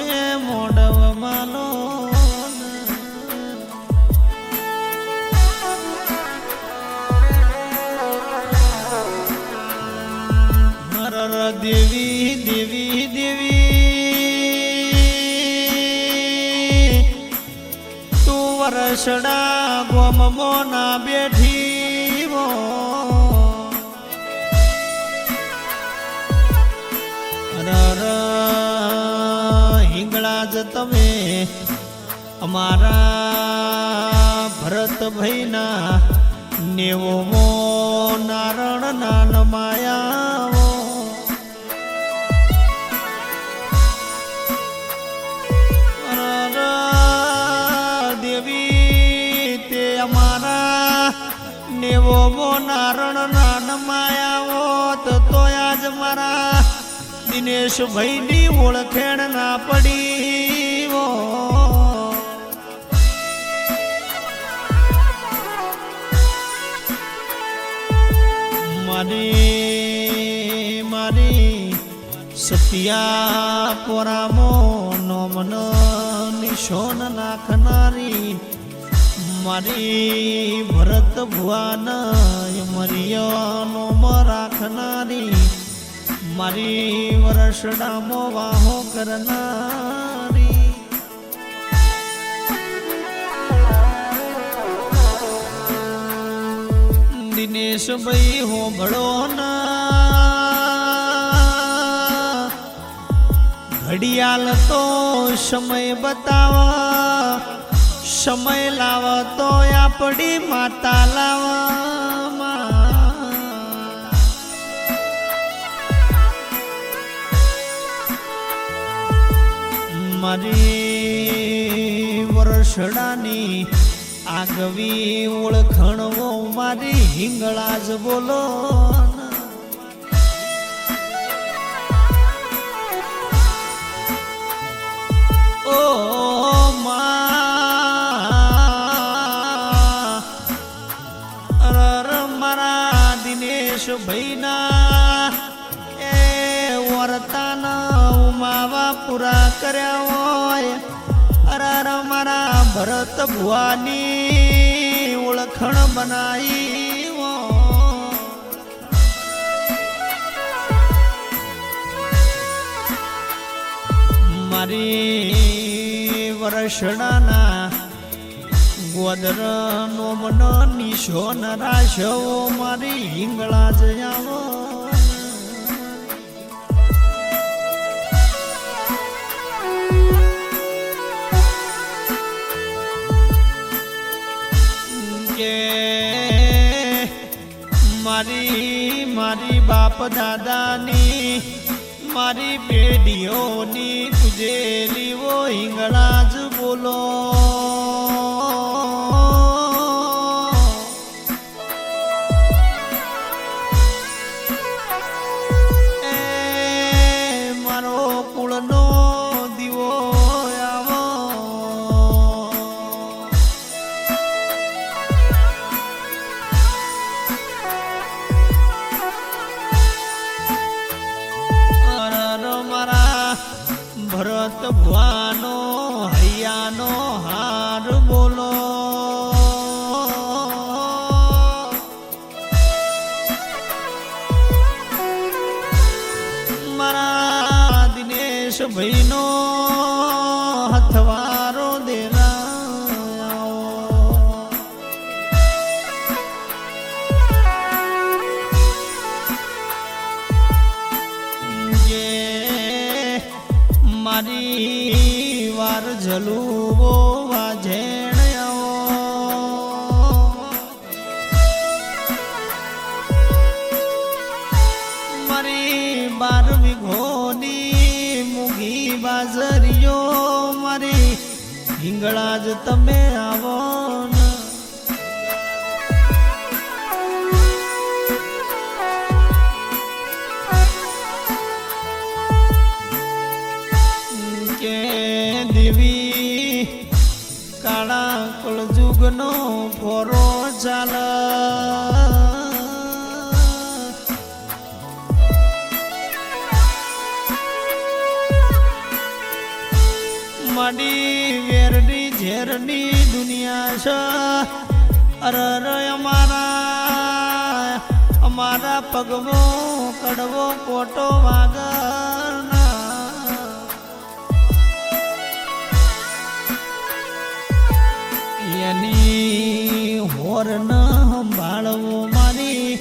તમે મોડવ માનો નરર દેવી દેવી દેવી. તું વરસડા ગોમમો ના બેઠી. તમે અમારા ભરતભાઈના નેવોમો નારણ નાન માયા દેવી, તે અમારા નેવોમો નારણ નાન માયાઓ. તો આજ મારા દિનેશભાઈની ઓળખેણ ના પડી મારી મારી સત્યા પોરામો નોમન નિશોન નાખનારી. મારી ભરત ભુવાન મરિયાનો રાખનારી. મારી વરસડામો વાહો કરનારી. દિનેશભાઈ હોંભળો ના. ઘડિયાળ તો સમય બતાવા સમય લાવ તો આપડી માતા લાવા મારી વરસડાની આગવી ઓળખણવો મારી હિંગળા જ બોલો ઓ મારા દિનેશ ભાઈના પૂરા કર્યા હોય. અરાર મારા ભરત ભુવાની ઓળખણ બનાવી મારી વરસડાના ગોદર નો મન નિશો નરાશો મારી હિંગળા જ કે મારી મારી બાપ દાદાની મારી પેઢીઓની પૂજેલી વો હિંગળા જ બોલો. દિનેશ ભાઈનો હથવારો દેરા જે મારી વાર જલુવો મૂગી બાજરીઓ મારી. હિંગળા જ તમે આવો કે દેવી કાળા કળજુગનો ફોરો ચાલ માડી વેરડી ઝેરની દુનિયા છે અરે અરે અમારા અમારા પગવો કડવો કોટો વાગર એની મારી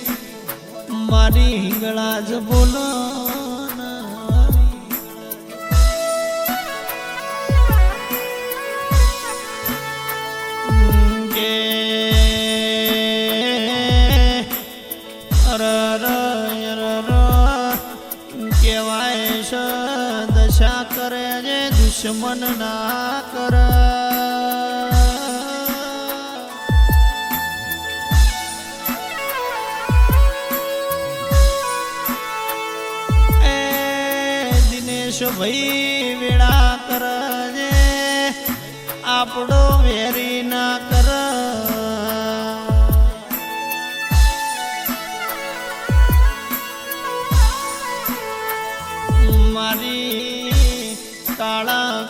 મારી હિંગળા જ બોલો. દુશ્મન ના કર. દિનેશ ભાઈ વેળા કરજે આપણો વેરી ના કર. મારી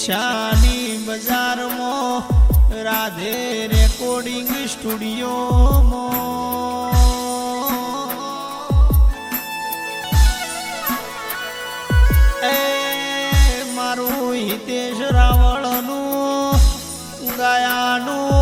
હિંગળા જ આવો ન. મારા ડીશાની બજારમાં રાધે રેકોર્ડિંગ સ્ટુડિયોમાં મારું હિતેશ રાવળનું ગાયાનું